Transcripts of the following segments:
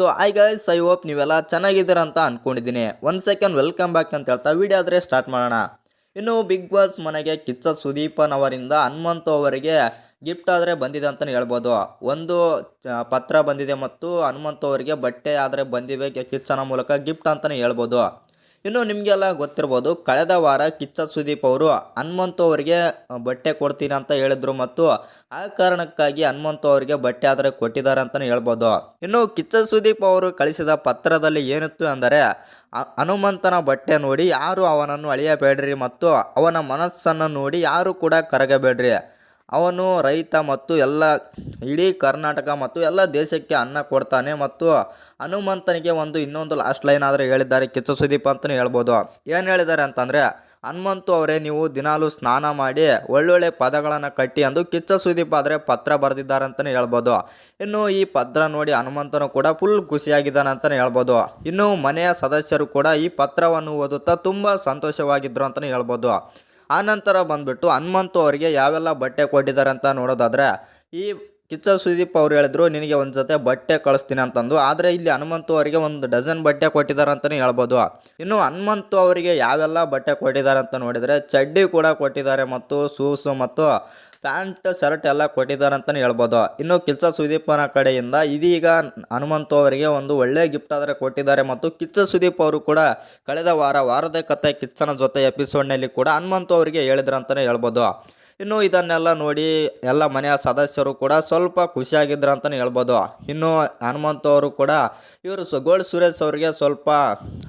So hi guys I hope ನೀವೆಲ್ಲ ಚೆನ್ನಾಗಿದ್ದೀರ ಅಂತ ಅಂದ್ಕೊಂಡಿದ್ದೀನಿ ಒನ್ ಸೆಕೆಂಡ್ ವೆಲ್ಕಮ್ ಬ್ಯಾಕ್ ಅಂತ ಹೇಳ್ತಾ ವಿಡಿಯೋ ಆದರೆ ಸ್ಟಾರ್ಟ್ ಮಾಡೋಣ. ಇನ್ನು ಬಿಗ್ ಬಾಸ್ ಮನೆಗೆ ಕಿಚ್ಚ ಸುದೀಪನ್ ಅವರಿಂದ ಹನುಮಂತ ಅವರಿಗೆ ಗಿಫ್ಟ್ ಆದರೆ ಬಂದಿದೆ ಅಂತಲೇ ಹೇಳ್ಬೋದು. ಒಂದು ಪತ್ರ ಬಂದಿದೆ ಮತ್ತು ಹನುಮಂತು ಅವರಿಗೆ ಬಟ್ಟೆ ಆದರೆ ಬಂದಿವೆ, ಕಿಚ್ಚನ ಮೂಲಕ ಗಿಫ್ಟ್ ಅಂತಲೇ ಹೇಳ್ಬೋದು. ಇನ್ನು ನಿಮಗೆಲ್ಲ ಗೊತ್ತಿರ್ಬೋದು, ಕಳೆದ ವಾರ ಕಿಚ್ಚ ಸುದೀಪ್ ಅವರು ಹನುಮಂತು ಅವರಿಗೆ ಬಟ್ಟೆ ಕೊಡ್ತೀನಿ ಅಂತ ಹೇಳಿದ್ರು ಮತ್ತು ಆ ಕಾರಣಕ್ಕಾಗಿ ಹನುಮಂತು ಅವರಿಗೆ ಬಟ್ಟೆ ಆದರೆ ಕೊಟ್ಟಿದ್ದಾರೆ ಅಂತಲೇ ಹೇಳ್ಬೋದು. ಇನ್ನು ಕಿಚ್ಚ ಸುದೀಪ್ ಅವರು ಕಳಿಸಿದ ಪತ್ರದಲ್ಲಿ ಏನಿತ್ತು ಅಂದರೆ ಹನುಮಂತನ ಬಟ್ಟೆ ನೋಡಿ ಯಾರು ಅವನನ್ನು ಅಳಿಯಬೇಡ್ರಿ ಮತ್ತು ಅವನ ಮನಸ್ಸನ್ನು ನೋಡಿ ಯಾರು ಕೂಡ ಕರಗಬೇಡ್ರಿ. ಅವನು ರೈತ ಮತ್ತು ಎಲ್ಲ ಇಡೀ ಕರ್ನಾಟಕ ಮತ್ತು ಎಲ್ಲ ದೇಶಕ್ಕೆ ಅನ್ನ ಕೊಡ್ತಾನೆ ಮತ್ತು ಹನುಮಂತನಿಗೆ ಒಂದು ಇನ್ನೊಂದು ಲಾಸ್ಟ್ ಲೈನ್ ಆದರೆ ಹೇಳಿದ್ದಾರೆ. ಕಿಚ್ಚ ಸುದೀಪ್ ಅಂತಲೇ ಹೇಳ್ಬೋದು. ಏನು ಹೇಳಿದ್ದಾರೆ ಅಂತಂದರೆ, ಹನುಮಂತು ಅವರೇ, ನೀವು ದಿನಾಲು ಸ್ನಾನ ಮಾಡಿ ಒಳ್ಳೊಳ್ಳೆ ಪದಗಳನ್ನು ಕಟ್ಟಿ ಅಂದು ಕಿಚ್ಚ ಸುದೀಪ್ ಆದರೆ ಪತ್ರ ಬರೆದಿದ್ದಾರೆ ಅಂತಲೇ ಹೇಳ್ಬೋದು. ಇನ್ನು ಈ ಪತ್ರ ನೋಡಿ ಹನುಮಂತನು ಕೂಡ ಫುಲ್ ಖುಷಿಯಾಗಿದ್ದಾನೆ ಅಂತಲೇ ಹೇಳ್ಬೋದು. ಇನ್ನು ಮನೆಯ ಸದಸ್ಯರು ಕೂಡ ಈ ಪತ್ರವನ್ನು ಓದುತ್ತಾ ತುಂಬ ಸಂತೋಷವಾಗಿದ್ದರು ಅಂತಲೇ ಹೇಳ್ಬೋದು. ಆನಂತರ ಬಂದ್ಬಿಟ್ಟು ಹನುಮಂತು ಅವರಿಗೆ ಯಾವೆಲ್ಲ ಬಟ್ಟೆ ಕೊಟ್ಟಿದ್ದಾರೆ ಅಂತ ನೋಡೋದಾದರೆ ಈ ಕಿಚ್ಚ ಸುದೀಪ್ ಅವ್ರು ಹೇಳಿದ್ರು, ನಿನಗೆ ಒಂದು ಜೊತೆ ಬಟ್ಟೆ ಕಳಿಸ್ತೀನಿ ಅಂತಂದು ಆದರೆ ಇಲ್ಲಿ ಹನುಮಂತು ಅವರಿಗೆ ಒಂದು ಡಜನ್ ಬಟ್ಟೆ ಕೊಟ್ಟಿದ್ದಾರೆ ಅಂತಲೇ ಹೇಳ್ಬೋದು. ಇನ್ನು ಹನುಮಂತು ಅವರಿಗೆ ಯಾವೆಲ್ಲ ಬಟ್ಟೆ ಕೊಟ್ಟಿದ್ದಾರೆ ಅಂತ ನೋಡಿದರೆ, ಚಡ್ಡಿ ಕೂಡ ಕೊಟ್ಟಿದ್ದಾರೆ ಮತ್ತು ಶೂಸು ಮತ್ತು ಪ್ಯಾಂಟ್, ಶರ್ಟ್ ಎಲ್ಲ ಕೊಟ್ಟಿದ್ದಾರೆ ಅಂತಲೇ ಹೇಳ್ಬೋದು. ಇನ್ನು ಕಿಚ್ಚ ಸುದೀಪನ ಕಡೆಯಿಂದ ಇದೀಗ ಹನುಮಂತು ಅವರಿಗೆ ಒಂದು ಒಳ್ಳೆಯ ಗಿಫ್ಟ್ ಆದರೆ ಕೊಟ್ಟಿದ್ದಾರೆ ಮತ್ತು ಕಿಚ್ಚ ಸುದೀಪ್ ಅವರು ಕೂಡ ಕಳೆದ ವಾರ ವಾರದ ಕತೆ ಕಿಚ್ಚನ ಜೊತೆ ಎಪಿಸೋಡ್ನಲ್ಲಿ ಕೂಡ ಹನುಮಂತು ಅವರಿಗೆ ಹೇಳಿದ್ರು ಅಂತಲೇ ಹೇಳ್ಬೋದು. ಇನ್ನು ಇದನ್ನೆಲ್ಲ ನೋಡಿ ಎಲ್ಲ ಮನೆಯ ಸದಸ್ಯರು ಕೂಡ ಸ್ವಲ್ಪ ಖುಷಿಯಾಗಿದ್ರು ಅಂತಲೇ ಹೇಳ್ಬೋದು. ಇನ್ನು ಹನುಮಂತು ಅವರು ಕೂಡ, ಇವರು ಗೋಲ್ಡ್ ಸುರೇಶ್ ಅವರಿಗೆ ಸ್ವಲ್ಪ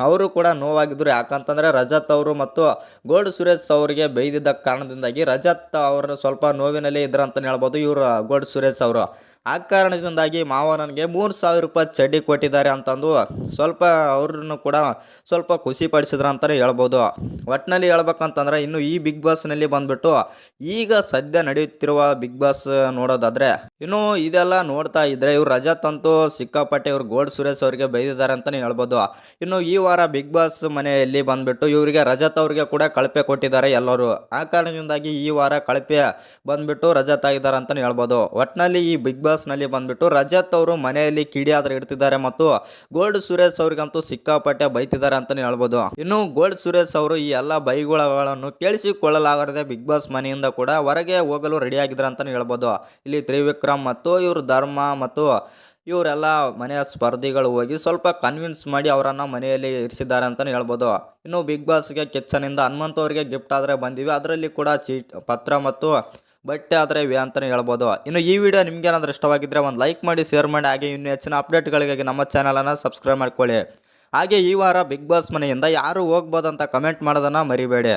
ಅವರು ಕೂಡ ನೋವಾಗಿದ್ದರು ಯಾಕಂತಂದರೆ ರಜತ್ ಅವರು ಮತ್ತು ಗೋಲ್ಡ್ ಸುರೇಶ್ ಅವರಿಗೆ ಬೈದಿದ್ದ ಕಾರಣದಿಂದಾಗಿ ರಜತ್ ಅವರು ಸ್ವಲ್ಪ ನೋವಿನಲ್ಲಿ ಇದ್ರು ಅಂತಲೇ ಹೇಳ್ಬೋದು ಇವರು ಗೋಲ್ಡ್ ಸುರೇಶ್ ಅವರು. ಆ ಕಾರಣದಿಂದಾಗಿ ಮಾವ ನನಗೆ ಮೂರು ಸಾವಿರ ರೂಪಾಯಿ ಚಡ್ಡಿ ಕೊಟ್ಟಿದ್ದಾರೆ ಅಂತಂದು ಸ್ವಲ್ಪ ಅವ್ರನ್ನು ಕೂಡ ಸ್ವಲ್ಪ ಖುಷಿ ಪಡಿಸಿದ್ರು ಅಂತಲೇ ಹೇಳ್ಬೋದು. ಒಟ್ಟಿನಲ್ಲಿ ಹೇಳ್ಬೇಕಂತಂದ್ರೆ ಇನ್ನು ಈ ಬಿಗ್ ಬಾಸ್ನಲ್ಲಿ ಬಂದ್ಬಿಟ್ಟು ಈಗ ಸದ್ಯ ನಡೆಯುತ್ತಿರುವ ಬಿಗ್ ಬಾಸ್ ನೋಡೋದಾದ್ರೆ ಇನ್ನು ಇದೆಲ್ಲ ನೋಡ್ತಾ ಇದ್ರೆ ಇವ್ರು ರಜಾ ತಂತು ಸಿಕ್ಕಾಪಟ್ಟೆ ಇವ್ರು ಗೋಲ್ಡ್ ಸುರೇಶ್ ಅವರಿಗೆ ಬೈದಿದ್ದಾರೆ ಅಂತಲೇ ಹೇಳ್ಬೋದು. ಇನ್ನು ಈ ವಾರ ಬಿಗ್ ಬಾಸ್ ಮನೆಯಲ್ಲಿ ಬಂದ್ಬಿಟ್ಟು ಇವರಿಗೆ ರಜತ್ ಅವರಿಗೆ ಕೂಡ ಕಳಪೆ ಕೊಟ್ಟಿದ್ದಾರೆ ಎಲ್ಲರೂ. ಆ ಕಾರಣದಿಂದಾಗಿ ಈ ವಾರ ಕಳಪೆ ಬಂದ್ಬಿಟ್ಟು ರಜತ್ ಆಗಿದ್ದಾರೆ ಅಂತಲೇ ಹೇಳ್ಬೋದು. ಒಟ್ಟಿನಲ್ಲಿ ಈ ಬಿಗ್ ಬಾಸ್ನಲ್ಲಿ ಬಂದ್ಬಿಟ್ಟು ರಜತ್ ಅವರು ಮನೆಯಲ್ಲಿ ಕಿಡಿ ಆದ್ರೆ ಇಡ್ತಿದ್ದಾರೆ ಮತ್ತು ಗೋಲ್ಡ್ ಸುರೇಶ್ ಅವ್ರಿಗಂತೂ ಸಿಕ್ಕಾಪಟ್ಟೆ ಬೈತಿದ್ದಾರೆ ಅಂತಲೇ ಹೇಳ್ಬೋದು. ಇನ್ನು ಗೋಲ್ಡ್ ಸುರೇಶ್ ಅವರು ಈ ಎಲ್ಲ ಬೈಗುಳಗಳನ್ನು ಕೇಳಿಸಿಕೊಳ್ಳಲಾಗದೆ ಬಿಗ್ ಬಾಸ್ ಮನೆಯಿಂದ ಕೂಡ ಹೊರಗೆ ಹೋಗಲು ರೆಡಿ ಆಗಿದ್ದಾರೆ ಅಂತಲೇ ಹೇಳ್ಬೋದು. ಇಲ್ಲಿ ತ್ರಿವಿಕ್ರಮ್ ಮತ್ತು ಇವ್ರ ಧರ್ಮ ಮತ್ತು ಇವರೆಲ್ಲ ಮನೆಯ ಸ್ಪರ್ಧಿಗಳು ಹೋಗಿ ಸ್ವಲ್ಪ ಕನ್ವಿನ್ಸ್ ಮಾಡಿ ಅವರನ್ನು ಮನೆಯಲ್ಲಿ ಇರಿಸಿದ್ದಾರೆ ಅಂತಲೇ ಹೇಳ್ಬೋದು. ಇನ್ನು ಬಿಗ್ ಬಾಸ್ಗೆ ಕಿಚ್ಚನಿಂದ ಹನುಮಂತ ಅವರಿಗೆ ಗಿಫ್ಟ್ ಆದರೆ ಬಂದಿವೆ. ಅದರಲ್ಲಿ ಕೂಡ ಚೀಟ್, ಪತ್ರ ಮತ್ತು ಬಟ್ಟೆ ಆದರೆ ಇವೆ ಅಂತಲೇ ಹೇಳ್ಬೋದು. ಇನ್ನು ಈ ವಿಡಿಯೋ ನಿಮ್ಗೆ ಏನಾದರೂ ಇಷ್ಟವಾಗಿದ್ದರೆ ಒಂದು ಲೈಕ್ ಮಾಡಿ ಶೇರ್ ಮಾಡಿ, ಹಾಗೆ ಇನ್ನು ಹೆಚ್ಚಿನ ಅಪ್ಡೇಟ್ಗಳಿಗಾಗಿ ನಮ್ಮ ಚಾನಲನ್ನು ಸಬ್ಸ್ಕ್ರೈಬ್ ಮಾಡ್ಕೊಳ್ಳಿ. ಹಾಗೆ ಈ ವಾರ ಬಿಗ್ ಬಾಸ್ ಮನೆಯಿಂದ ಯಾರು ಹೋಗ್ಬೋದಂತ ಕಮೆಂಟ್ ಮಾಡೋದನ್ನು ಮರಿಬೇಡಿ.